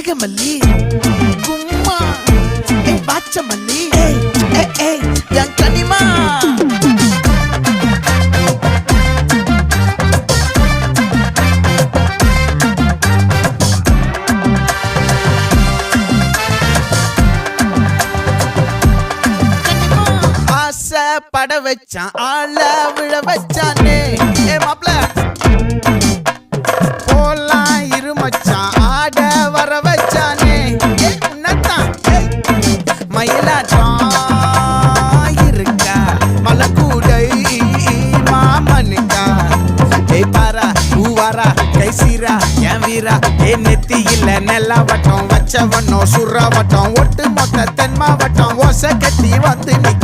கனகமல்லி. கும்மா. ஏய் பாச்சமல்லி ஏய். ஏய் ஏய் என் கனிமா. பட வச்சான் ஆள விழ வச்சானே. வர வச்சானே. ஏ உன்னத்தான் மயிலாட்டம் இருக்கா? மலக்கூடை மாமனுக்கா? ஏய் பாரா பூவாரா கை என் வீரா? ஏ நெத்தி இல்ல நெல்லா வட்டம் ஒட்டு மொத்த தென் மாவட்டம் ஓசை கட்டி வந்து நிக்கட்டும்